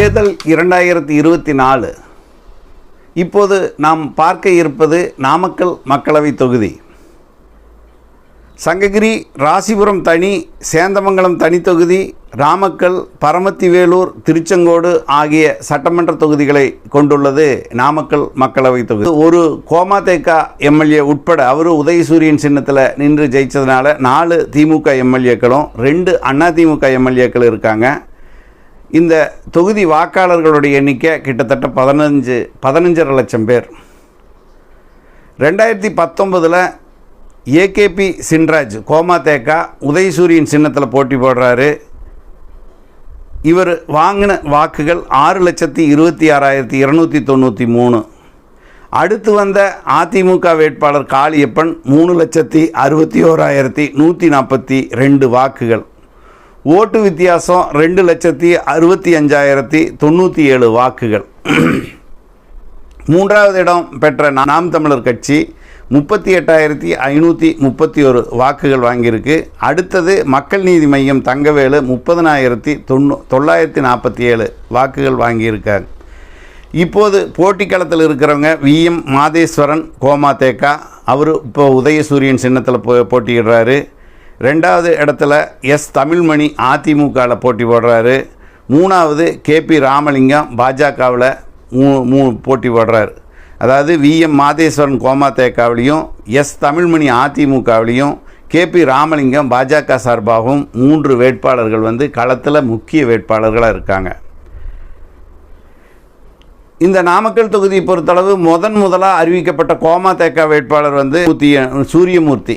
தேர்தல் இரண்டாயிரத்தி இருபத்தி நாலு இப்போது நாம் பார்க்க இருப்பது நாமக்கல் மக்களவை தொகுதி. சங்ககிரி ராசிபுரம் தனி சேந்தமங்கலம் தனி தொகுதி ராமக்கல் பரமத்தி வேலூர் திருச்செங்கோடு ஆகிய சட்டமன்ற தொகுதிகளை கொண்டுள்ளது நாமக்கல் மக்களவை தொகுதி. ஒரு கோமாதேகா எம்எல்ஏ உட்பட அவர் உதயசூரியன் சின்னத்தில் நின்று ஜெயித்ததுனால நாலு திமுக எம்எல்ஏக்களும் ரெண்டு அண்ணா திமுக எம்எல்ஏக்கள் இருக்காங்க. இந்த தொகுதி வாக்காளர்களுடைய எண்ணிக்கை கிட்டத்தட்ட பதினஞ்சு பதினஞ்சரை லட்சம் பேர். ரெண்டாயிரத்தி பத்தொம்பதில் ஏகேபி சின்ராஜ் கோமாதேக்கா உதயசூரியன் சின்னத்தில் போட்டி போடுறாரு. இவர் வாங்கின வாக்குகள் ஆறு லட்சத்தி இருபத்தி ஆறாயிரத்தி இரநூத்தி தொண்ணூற்றி மூணு. அடுத்து வந்த அதிமுக வேட்பாளர் காளியப்பன் மூணு லட்சத்தி அறுபத்தி ஓராயிரத்தி நூற்றி நாற்பத்தி ரெண்டு வாக்குகள். ஓட்டு வித்தியாசம் ரெண்டு லட்சத்தி அறுபத்தி அஞ்சாயிரத்தி தொண்ணூற்றி ஏழு வாக்குகள். மூன்றாவது இடம் பெற்ற நாம் தமிழர் கட்சி முப்பத்தி எட்டாயிரத்தி ஐநூற்றி முப்பத்தி ஒரு வாக்குகள் வாங்கியிருக்கு. அடுத்தது மக்கள் நீதி மையம் தங்கவேலு முப்பதனாயிரத்தி தொண்ணூ தொள்ளாயிரத்தி நாற்பத்தி ஏழு வாக்குகள் வாங்கியிருக்காங்க இப்போது போட்டிக்களத்தில் இருக்கிறவங்க விஎம் மாதேஸ்வரன் கோமாதேக்கா அவர் இப்போ உதயசூரியன் சின்னத்தில் போ போட்டியிடுறாரு. ரெண்டாவது இடத்துல எஸ் தமிழ்மணி அதிமுகவில் போட்டி போடுறாரு. மூணாவது கேபி ராமலிங்கம் பாஜகவில் மூ மூ போட்டி போடுறாரு. அதாவது விஎம் மாதேஸ்வரன் கோமாத்தேக்காவிலையும் எஸ் தமிழ்மணி அதிமுகவிலையும் கேபி ராமலிங்கம் பாஜக சார்பாகவும் மூன்று வேட்பாளர்கள் வந்து களத்தில் முக்கிய வேட்பாளர்களாக இருக்காங்க. இந்த நாமக்கல் தொகுதியை பொறுத்தளவு முதன் முதலாக அறிவிக்கப்பட்ட கோமாத்தேக்கா வேட்பாளர் வந்து சூரியமூர்த்தி.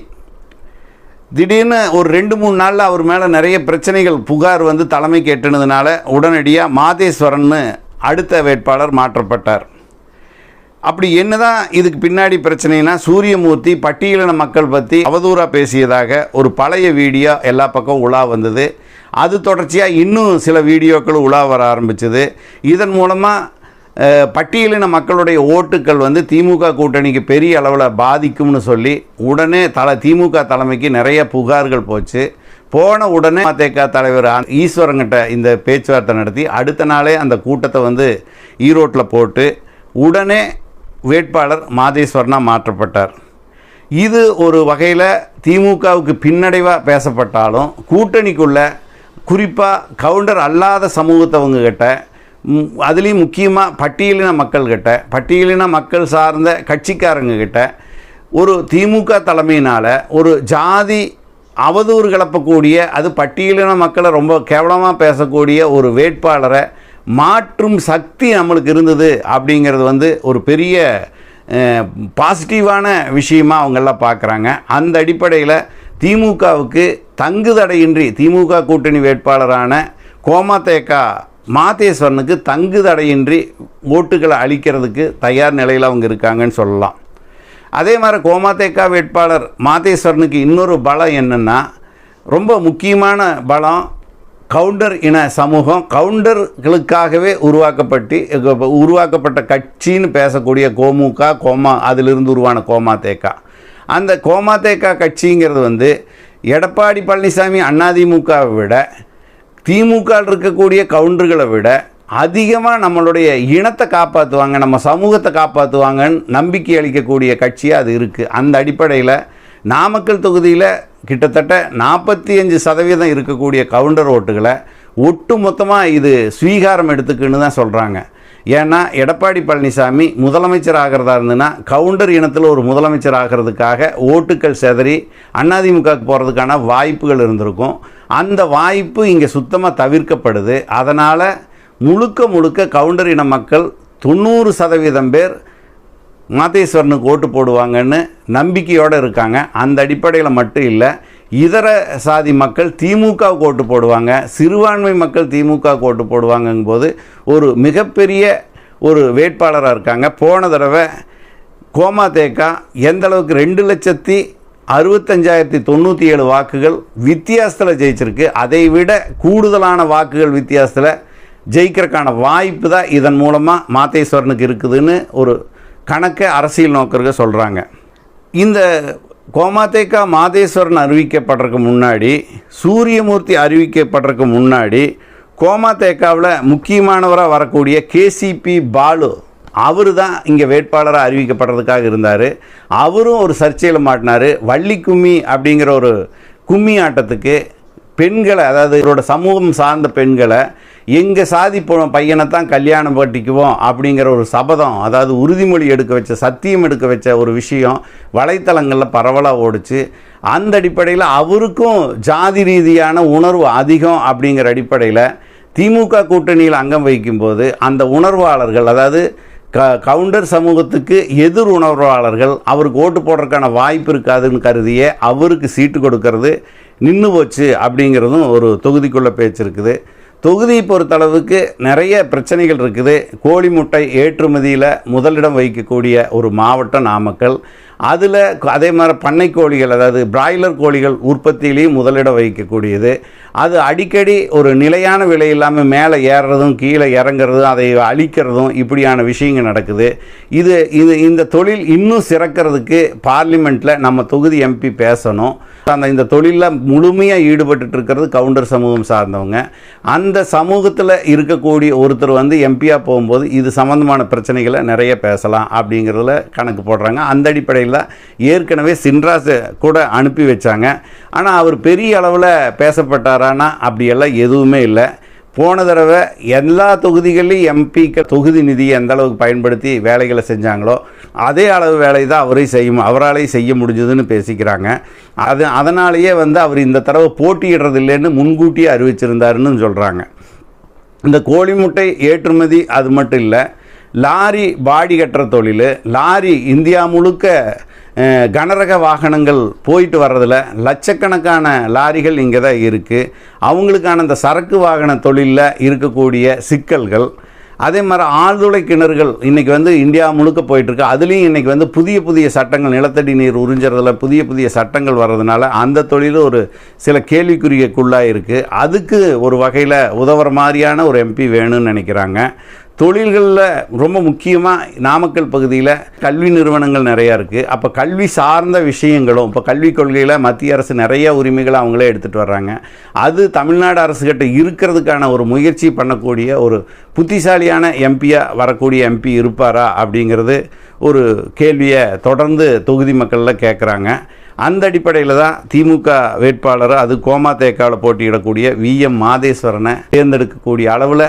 திடீர்னு ஒரு ரெண்டு மூணு நாளில் அவர் மேலே நிறைய பிரச்சனைகள் புகார் வந்து தலைமை கேட்டுனதுனால உடனடியாக மாதேஸ்வரன்னு அடுத்த வேட்பாளர் மாற்றப்பட்டார். அப்படி என்னதான் இதுக்கு பின்னாடி பிரச்சனைனா சூரியமூர்த்தி பட்டியலின மக்கள் பற்றி அவதூறாக பேசியதாக ஒரு பழைய வீடியோ எல்லா பக்கம் உலா வந்தது. அது தொடர்ச்சியாக இன்னும் சில வீடியோக்கள் உலா வர ஆரம்பிச்சது. இதன் மூலமாக பட்டியலின மக்களுடைய ஓட்டுக்கள் வந்து திமுக கூட்டணிக்கு பெரிய அளவில் பாதிக்கும்னு சொல்லி உடனே தல திமுக தலைமைக்கு நிறைய புகார்கள் போச்சு. போன உடனே அதிமுக தலைவர் ஈஸ்வரங்கிட்ட இந்த பேச்சுவார்த்தை நடத்தி அடுத்த நாளே அந்த கூட்டத்தை வந்து ஈரோட்டில் போட்டு உடனே வேட்பாளர் மாதேஸ்வரனாக மாற்றப்பட்டார். இது ஒரு வகையில் திமுகவுக்கு பின்னடைவாக பேசப்பட்டாலும் கூட்டணிக்குள்ள குறிப்பாக கவுண்டர் அல்லாத சமூகத்தவங்க கிட்ட அதுலேயும் முக்கியமாக பட்டியலின மக்கள்கிட்ட பட்டியலின மக்கள் சார்ந்த கட்சிக்காரங்கக்கிட்ட ஒரு திமுக தலைமையினால் ஒரு ஜாதி அவதூறு கிளப்பக்கூடிய அது பட்டியலின மக்களை ரொம்ப கேவலமாக பேசக்கூடிய ஒரு வேட்பாளரை மாற்றும் சக்தி நம்மளுக்கு இருந்தது அப்படிங்கிறது வந்து ஒரு பெரிய பாசிட்டிவான விஷயமாக அவங்கெல்லாம் பார்க்குறாங்க அந்த அடிப்படையில் திமுகவுக்கு தங்குதடையின்றி திமுக கூட்டணி வேட்பாளரான கோமாத்தேக்கா மாதேஸ்வரனுக்கு தங்குதடையின்றி ஓட்டுகளை அளிக்கிறதுக்கு தயார் நிலையில் அவங்க இருக்காங்கன்னு சொல்லலாம். அதே மாதிரி கோமாதேக்கா வேட்பாளர் மாதேஸ்வரனுக்கு இன்னொரு பலம் என்னென்னா ரொம்ப முக்கியமான பலம் கவுண்டர் இன சமூகம். கவுண்டர்களுக்காகவே உருவாக்கப்பட்டு உருவாக்கப்பட்ட கட்சின்னு பேசக்கூடிய கோமுக கோமா அதிலிருந்து உருவான கோமாதேக்கா. அந்த கோமாதேக்கா கட்சிங்கிறது வந்து எடப்பாடி பழனிசாமி அண்ணாதிமுகவை விட திமுக இருக்கக்கூடிய கவுண்டர்களை விட அதிகமாக நம்மளுடைய இனத்தை காப்பாற்றுவாங்க நம்ம சமூகத்தை காப்பாற்றுவாங்கன்னு நம்பிக்கை அளிக்கக்கூடிய கட்சியாக அது இருக்குது அந்த அடிப்படையில் நாமக்கல் தொகுதியில் கிட்டத்தட்ட நாற்பத்தி அஞ்சு சதவீதம் இருக்கக்கூடிய கவுண்டர் ஓட்டுகளை ஒட்டு மொத்தமாக இது ஸ்வீகாரம் எடுத்துக்குன்னு தான் சொல்கிறாங்க ஏன்னா எடப்பாடி பழனிசாமி முதலமைச்சர் ஆகிறதா இருந்ததுன்னா கவுண்டர் இனத்தில் ஒரு முதலமைச்சர் ஆகிறதுக்காக ஓட்டுக்கள் செதறி அதிமுகவுக்கு போகிறதுக்கான வாய்ப்புகள் இருந்திருக்கும். அந்த வாய்ப்பு இங்கே சுத்தமாக தவிர்க்கப்படுது. அதனால் முழுக்க முழுக்க கவுண்டர் இன மக்கள் தொண்ணூறு சதவீதம் பேர் மாதேஸ்வரனுக்கு ஓட்டு போடுவாங்கன்னு நம்பிக்கையோடு இருக்காங்க. அந்த அடிப்படையில் மட்டும் இல்லை இதர சாதி மக்கள் திமுக ஓட்டு போடுவாங்க சிறுபான்மை மக்கள் திமுக ஓட்டு போடுவாங்கும் போது ஒரு மிகப்பெரிய ஒரு வேட்பாளராக இருக்காங்க. போன தடவை கோமா தேக்கா எந்த அளவுக்கு ரெண்டு லட்சத்தி அறுபத்தஞ்சாயிரத்தி தொண்ணூற்றி ஏழு வாக்குகள் வித்தியாசத்தில் ஜெயிச்சிருக்கு அதை விட கூடுதலான வாக்குகள் வித்தியாசத்தில் ஜெயிக்கிறதுக்கான வாய்ப்பு தான் இதன் மூலமாக மாத்தேஸ்வரனுக்கு இருக்குதுன்னு ஒரு கணக்கை அரசியல் நோக்கர்கள் சொல்கிறாங்க இந்த கோமாதேக்கா மாதேஸ்வரன் அறிவிக்கப்படுறதுக்கு முன்னாடி சூரியமூர்த்தி அறிவிக்கப்படுறதுக்கு முன்னாடி கோமா தேக்காவில் முக்கியமானவராக வரக்கூடிய கேசிபி பாலு அவர் தான் இங்கே வேட்பாளராக அறிவிக்கப்படுறதுக்காக இருந்தார். அவரும் ஒரு சர்ச்சையில் மாட்டினார். வள்ளி கும்மி அப்படிங்கிற ஒரு கும்மி ஆட்டத்துக்கு பெண்களை அதாவது இவரோட சமூகம் சார்ந்த பெண்களை எங்கள் சாதி பையனை தான் கல்யாணம் பட்டிக்குவோம் அப்படிங்கிற ஒரு சபதம் அதாவது உறுதிமொழி எடுக்க வச்ச சத்தியம் எடுக்க வச்ச ஒரு விஷயம் வலைத்தளங்களில் பரவலாக ஓடிச்சு. அந்த அடிப்படையில் அவருக்கும் ஜாதி ரீதியான உணர்வு அதிகம் அப்படிங்கிற அடிப்படையில் திமுக கூட்டணியில் அங்கம் வகிக்கும்போது அந்த உணர்வாளர்கள் அதாவது க கவுண்டர் சமூகத்துக்கு எதிர் உணர்வாளர்கள் அவருக்கு ஓட்டு போடுறதுக்கான வாய்ப்பு இருக்காதுன்னு கருதியே அவருக்கு சீட்டு கொடுக்கறது. நின்று போச்சு அப்படிங்கிறதும் ஒரு தொகுதிக்குள்ளே பேச்சு இருக்குது. தொகுதியை பொறுத்தளவுக்கு நிறைய பிரச்சனைகள் இருக்குது. கோழி முட்டை ஏற்றுமதியில் முதலிடம் வகிக்கக்கூடிய ஒரு மாவட்டம் நாமக்கல் அதில் அதே மாதிரி பண்ணை கோழிகள் அதாவது பிராய்லர் கோழிகள் உற்பத்தியிலையும் முதலிடம் வகிக்கக்கூடியது. அது அடிக்கடி ஒரு நிலையான விலை இல்லாமல் மேலே ஏறுறதும் கீழே இறங்குறதும் அதை அழிக்கிறதும் இப்படியான விஷயங்கள் நடக்குது. இது இது இந்த தொழில் இன்னும் சிறக்கிறதுக்கு பார்லிமெண்ட்டில் நம்ம தொகுதி எம்பி பேசணும். அந்த இந்த தொழிலில் முழுமையாக ஈடுபட்டு இருக்கிறது கவுண்டர் சமூகம் சார்ந்தவங்க. அந்த சமூகத்தில் இருக்கக்கூடிய ஒருத்தர் வந்து எம்பியாக போகும்போது இது சம்மந்தமான பிரச்சனைகளை நிறைய பேசலாம் அப்படிங்கிறதுல கணக்கு போடுறாங்க. அந்த அடிப்படையில் ஏற்கனவே சின்ராஸை கூட அனுப்பி வச்சாங்க. ஆனால் அவர் பெரிய அளவில் பேசப்பட்டாரானா? அப்படியெல்லாம் எதுவுமே இல்லை. போன தடவை எல்லா தொகுதிகளிலும் எம்பிக்கு தொகுதி நிதியை எந்த அளவுக்கு பயன்படுத்தி வேலைகளை செஞ்சாங்களோ அதே அளவு வேலை தான் அவரே செய்யும் அவராலேயும் செய்ய முடிஞ்சதுன்னு பேசிக்கிறாங்க. அது அதனாலேயே வந்து அவர் இந்த தடவை போட்டியிடுறது இல்லைன்னு முன்கூட்டியே அறிவிச்சிருந்தாருன்னு சொல்கிறாங்க இந்த கோழி முட்டை ஏற்றுமதி அது மட்டும் இல்லை லாரி பாடி கட்டுற தொழில் லாரி இந்தியா முழுக்க கனரக வாகனங்கள் போயிட்டு வர்றதில் லட்சக்கணக்கான லாரிகள் இங்கே தான் இருக்குது அவங்களுக்கான அந்த சரக்கு வாகன தொழிலில் இருக்கக்கூடிய சிக்கல்கள் அதே மாதிரி ஆழ்துளை கிணறுகள் இன்றைக்கி வந்து இந்தியா முழுக்க போயிட்டுருக்கு. அதுலேயும் இன்றைக்கி வந்து புதிய புதிய சட்டங்கள் நிலத்தடி நீர் உறிஞ்சுறதுல புதிய புதிய சட்டங்கள் வர்றதுனால அந்த தொழில் ஒரு சில கேள்விக்குரியக்குள்ளாக இருக்குது அதுக்கு ஒரு வகையில் உதவுற மாதிரியான ஒரு எம்பி வேணும்னு நினைக்கிறாங்க. தொழில்களில் ரொம்ப முக்கியமாக நாமக்கல் பகுதியில் கல்வி நிறுவனங்கள் நிறையா இருக்குது அப்போ கல்வி சார்ந்த விஷயங்களும் இப்போ கல்விக் கொள்கையில் மத்திய அரசு நிறைய உரிமைகளை அவங்களே எடுத்துகிட்டு வர்றாங்க. அது தமிழ்நாடு அரசுகிட்ட இருக்கிறதுக்கான ஒரு முயற்சி பண்ணக்கூடிய ஒரு புத்திசாலியான எம்பியாக வரக்கூடிய எம்பி இருப்பாரா அப்படிங்கிறது ஒரு கேள்வியை தொடர்ந்து தொகுதி மக்களில் கேட்குறாங்க அந்த அடிப்படையில் தான் திமுக வேட்பாளர் அது கோமா தேக்காவில் போட்டியிடக்கூடிய வி எம் மாதேஸ்வரனை தேர்ந்தெடுக்கக்கூடிய அளவில்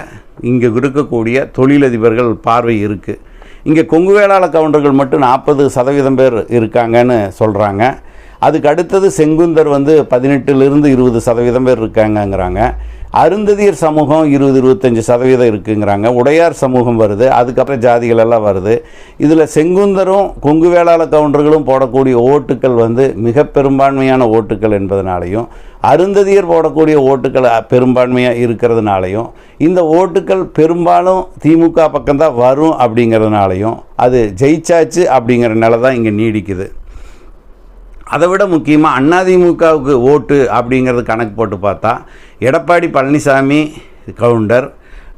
இங்கே இருக்கக்கூடிய தொழிலதிபர்கள் பார்வை இருக்குது இங்கே கொங்கு வேளாள கவுண்டர்கள் மட்டும் நாற்பது சதவீதம் பேர் இருக்காங்கன்னு சொல்கிறாங்க அதுக்கு அடுத்தது செங்குந்தர் வந்து பதினெட்டுலேருந்து இருபது சதவீதம் பேர் இருக்காங்கங்கிறாங்க. அருந்ததியர் சமூகம் இருபது இருபத்தஞ்சி சதவீதம் இருக்குங்கிறாங்க. உடையார் சமூகம் வருது. அதுக்கப்புறம் ஜாதிகள் எல்லாம் வருது. இதில் செங்குந்தரும் கொங்கு வேளாள கவுண்டர்களும் போடக்கூடிய ஓட்டுக்கள் வந்து மிக பெரும்பான்மையான ஓட்டுக்கள் என்பதனாலையும் அருந்ததியர் போடக்கூடிய ஓட்டுக்கள் பெரும்பான்மையாக இருக்கிறதுனாலையும் இந்த ஓட்டுக்கள் பெரும்பாலும் திமுக பக்கம்தான் வரும் அப்படிங்கிறதுனாலையும் அது ஜெயிச்சாச்சு அப்படிங்கிற நிலை தான் இங்கே நீடிக்குது. அதை விட முக்கியமாக அண்ணாதிமுகவுக்கு ஓட்டு அப்படிங்கிறது கணக்கு போட்டு பார்த்தா எடப்பாடி பழனிசாமி கவுண்டர்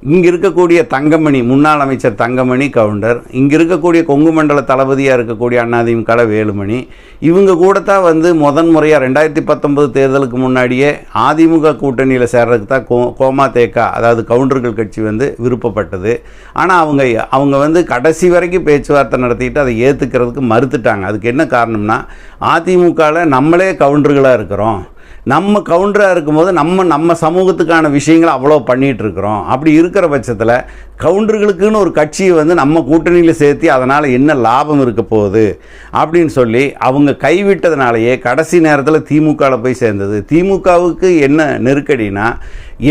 இங்கே இருக்கக்கூடிய தங்கமணி முன்னாள் அமைச்சர் தங்கமணி கவுண்டர். இங்கே இருக்கக்கூடிய கொங்கு மண்டல தளபதியாக இருக்கக்கூடிய அண்ணாதிமுக வேலுமணி. இவங்க கூட தான் வந்து முதன் முறையாக ரெண்டாயிரத்தி பத்தொன்பது தேர்தலுக்கு முன்னாடியே அதிமுக கூட்டணியில் சேர்றதுக்கு தான் கோ கோமா தேக்கா அதாவது கவுண்டர்கள் கட்சி வந்து விருப்பப்பட்டது. ஆனால் அவங்க அவங்க வந்து கடைசி வரைக்கும் பேச்சுவார்த்தை நடத்திட்டு அதை ஏற்றுக்கிறதுக்கு மறுத்துட்டாங்க. அதுக்கு என்ன காரணம்னா அதிமுகவில் நம்மளே கவுண்டர்களாக இருக்கிறோம். நம்ம கவுண்டராக இருக்கும்போது நம்ம நம்ம சமூகத்துக்கான விஷயங்களை அவ்வளோ பண்ணிகிட்டு இருக்கிறோம். அப்படி இருக்கிற பட்சத்தில் கவுண்டர்களுக்குன்னு ஒரு கட்சியை வந்து நம்ம கூட்டணியில் சேர்த்து அதனால் என்ன லாபம் இருக்க போகுது அப்படின்னு சொல்லி அவங்க கைவிட்டதுனாலேயே கடைசி நேரத்தில் திமுகவில் போய் சேர்ந்தது. திமுகவுக்கு என்ன நெருக்கடினா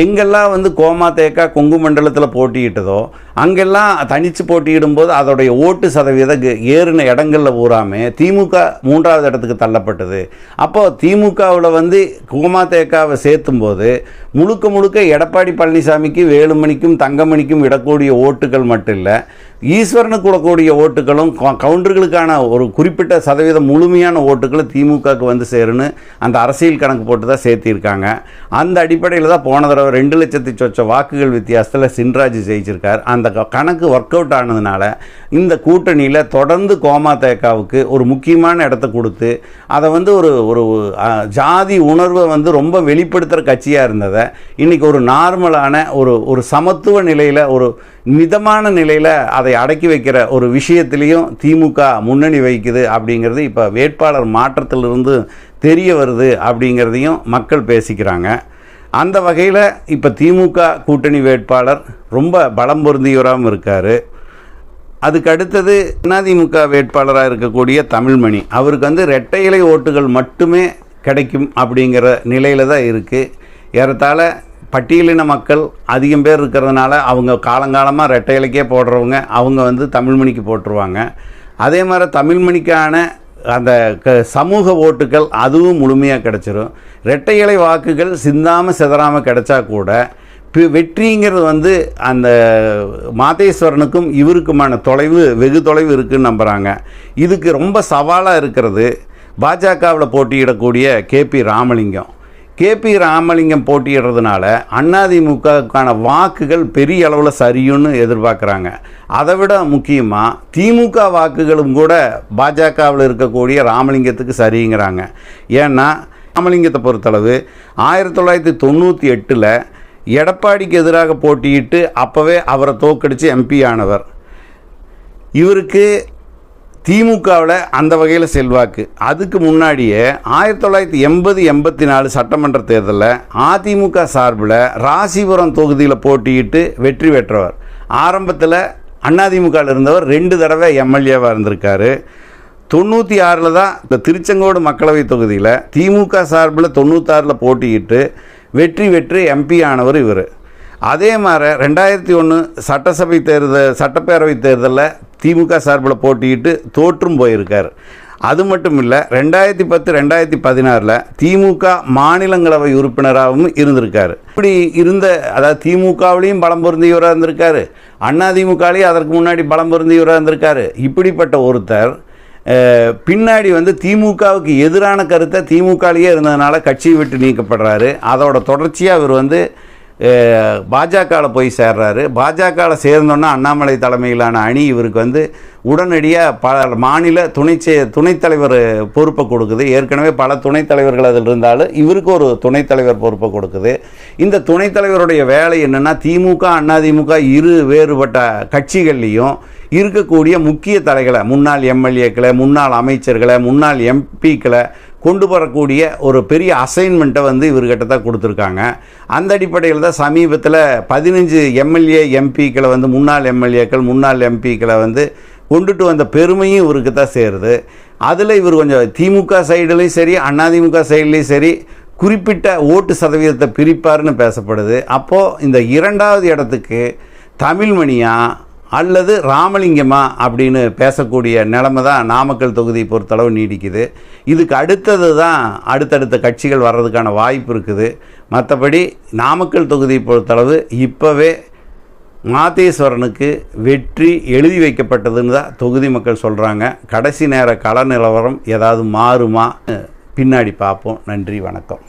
எங்கெல்லாம் வந்து கோமா தேக்கா கொங்கு மண்டலத்தில் போட்டியிட்டதோ அங்கெல்லாம் தனித்து போட்டியிடும்போது அதோடைய ஓட்டு சதவீதம் ஏறின இடங்களில் பூராமே திமுக மூன்றாவது இடத்துக்கு தள்ளப்பட்டது. அப்போது திமுகவில் வந்து கோமா தேக்காவை சேர்த்தும் போது முழுக்க முழுக்க எடப்பாடி பழனிசாமிக்கு வேலுமணிக்கும் தங்கமணிக்கும் இடக்கூடிய ஓட்டுகள் மட்டும் இல்லை ஈஸ்வரனுக்கு கூடக்கூடிய ஓட்டுகளும் கவுண்டர்களுக்கான ஒரு குறிப்பிட்ட சதவீதம் முழுமையான ஓட்டுகளும் திமுகவுக்கு வந்து சேருன்னு அந்த அரசியல் கணக்கு போட்டு தான் சேர்த்திருக்காங்க. அந்த அடிப்படையில் தான் போன தடவை ரெண்டு லட்சத்தி சொச்ச வாக்குகள் வித்தியாசத்தில் சின்ராஜ் ஜெயிச்சிருக்கார். அந்த க- கணக்கு ஒர்க் அவுட் ஆனதுனால இந்த கூட்டணியில் தொடர்ந்து கோமா தேக்காவுக்கு ஒரு முக்கியமான இடத்த கொடுத்து அதை வந்து ஒரு ஒரு ஜாதி உணர்வை வந்து ரொம்ப வெளிப்படுத்துகிற கட்சியாக இருந்ததை இன்றைக்கி ஒரு நார்மலான ஒரு ஒரு சமத்துவ நிலையில் ஒரு மிதமான நிலையில் அதை அடக்கி வைக்கிற ஒரு விஷயத்திலையும் திமுக முன்னணி வைக்குது அப்படிங்கிறது இப்போ வேட்பாளர் மாற்றத்திலிருந்து தெரிய வருது அப்படிங்கிறதையும் மக்கள் பேசிக்கிறாங்க. அந்த வகையில் இப்போ திமுக கூட்டணி வேட்பாளர் ரொம்ப பலம் பொருந்தியவராகவும் இருக்கார். அதுக்கு அடுத்தது அதிமுக வேட்பாளராக இருக்கக்கூடிய தமிழ்மணி. அவருக்கு வந்து ரெட்டை இலை ஓட்டுகள் மட்டுமே கிடைக்கும் அப்படிங்கிற நிலையில் தான் இருக்குது ஏறத்தாழ பட்டியலின மக்கள் அதிகம் பேர் இருக்கிறதுனால அவங்க காலங்காலமாக ரெட்டை இலைக்கே போடுறவங்க அவங்க வந்து தமிழ்மணிக்கு போட்டுருவாங்க. அதே மாதிரி தமிழ்மணிக்கான அந்த க சமூக ஓட்டுகள் அதுவும் முழுமையாக கிடச்சிரும். ரெட்டை இலை வாக்குகள் சிந்தாமல் சிதறாமல் கிடச்சா கூட பி- வெற்றிங்கிறது வந்து அந்த மாதேஸ்வரனுக்கும் இவருக்குமான தொலைவு வெகு தொலைவு இருக்குன்னு நம்புகிறாங்க இதுக்கு ரொம்ப சவாலாக இருக்கிறது பாஜகவில் போட்டியிடக்கூடிய கேபி ராமலிங்கம். கேபி ராமலிங்கம் போட்டியிடுறதுனால அதிமுகவுக்கான வாக்குகள் பெரிய அளவில் சரியும்னு எதிர்பார்க்குறாங்க. அதை விட முக்கியமாக திமுக வாக்குகளும் கூட பாஜகவில் இருக்கக்கூடிய ராமலிங்கத்துக்கு சரிங்கிறாங்க. ஏன்னா ராமலிங்கத்தை பொறுத்தளவு ஆயிரத்தி தொள்ளாயிரத்தி தொண்ணூற்றி எட்டில் எடப்பாடிக்கு எதிராக போட்டியிட்டு அப்போவே அவரை தோக்கடித்து எம்பி ஆனவர். இவருக்கு திமுகவில் அந்த வகையில் செல்வாக்கு. அதுக்கு முன்னாடியே ஆயிரத்தி தொள்ளாயிரத்தி எண்பது எண்பத்தி நாலு சட்டமன்ற தேர்தலில் அதிமுக சார்பில் ராசிபுரம் தொகுதியில் போட்டியிட்டு வெற்றி பெற்றவர். ஆரம்பத்தில் அதிமுகவில் இருந்தவர் ரெண்டு தடவை எம்எல்ஏவாக இருந்திருக்காரு. தொண்ணூற்றி ஆறில் தான் இந்த திருச்செங்கோடு மக்களவை தொகுதியில் திமுக சார்பில் தொண்ணூத்தாறில் போட்டியிட்டு வெற்றி பெற்று எம்பி ஆனவர் இவர். அதே மாதிரி ரெண்டாயிரத்தி ஒன்று சட்டசபை தேர்தல் சட்டப்பேரவை தேர்தலில் திமுக சார்பில் போட்டியிட்டு தோற்றும் போயிருக்கார். அது மட்டும் இல்லை ரெண்டாயிரத்தி பத்து ரெண்டாயிரத்தி பதினாறில் திமுக மாநிலங்களவை உறுப்பினராகவும் இருந்திருக்கார். இப்படி இருந்த அதாவது திமுகவிலையும் பலம் பொருந்தியவராக இருந்திருக்காரு. அதிமுகலையும் அதற்கு முன்னாடி பலம் பொருந்தியவராக இருந்திருக்காரு. இப்படிப்பட்ட ஒருத்தர் பின்னாடி வந்து திமுகவுக்கு எதிரான கருத்தை திமுகலேயே இருந்ததுனால கட்சியை விட்டு நீக்கப்படுறாரு. அதோட தொடர்ச்சியாக அவர் வந்து பாஜகவில் போய் சேர்றாரு. பாஜகவில் சேர்ந்தோன்னா அண்ணாமலை தலைமையிலான அணி இவருக்கு வந்து உடனடியாக பல மாநில துணை செ- துணைத் தலைவர் பொறுப்பை கொடுக்குது. ஏற்கனவே பல துணைத் தலைவர்கள் அதில் இருந்தாலும் இவருக்கு ஒரு துணைத் தலைவர் பொறுப்பை கொடுக்குது. இந்த துணைத் தலைவருடைய வேலை என்னென்னா திமுக அதிமுக இரு வேறுபட்ட கட்சிகள்லேயும் இருக்கக்கூடிய முக்கிய தலைகளை முன்னாள் எம்எல்ஏக்களை முன்னாள் அமைச்சர்களை முன்னாள் எம்பிக்களை கொண்டு வரக்கூடிய ஒரு பெரிய அசைன்மெண்ட்டை வந்து இவர்கிட்ட தான் கொடுத்துருக்காங்க. அந்த அடிப்படையில் தான் சமீபத்தில் பதினஞ்சு எம்எல்ஏ எம்பிக்களை வந்து முன்னாள் எம்எல்ஏக்கள் முன்னாள் எம்பிக்களை வந்து கொண்டுட்டு வந்த பெருமையும் இவருக்கு தான் சேருது. அதில் இவர் கொஞ்சம் திமுக சைடுலேயும் சரி அதிமுக சைட்லேயும் சரி குறிப்பிட்ட ஓட்டு சதவீதத்தை பிரிப்பார்னு பேசப்படுது. அப்போது இந்த இரண்டாவது இடத்துக்கு தமிழ்மணியாக அல்லது ராமலிங்கமா அப்படின்னு பேசக்கூடிய நிலைமை தான் நாமக்கல் தொகுதி பொறுத்தளவு நீடிக்குது. இதுக்கு அடுத்தது தான் அடுத்தடுத்த கட்சிகள் வர்றதுக்கான வாய்ப்பு இருக்குது. மற்றபடி நாமக்கல் தொகுதி பொறுத்தளவு இப்போவே மாதேஸ்வரனுக்கு வெற்றி எழுதி வைக்கப்பட்டதுன்னு தான் தொகுதி மக்கள் சொல்கிறாங்க கடைசி நேர கள நிலவரம் ஏதாவது மாறுமா? பின்னாடி பார்ப்போம். நன்றி வணக்கம்.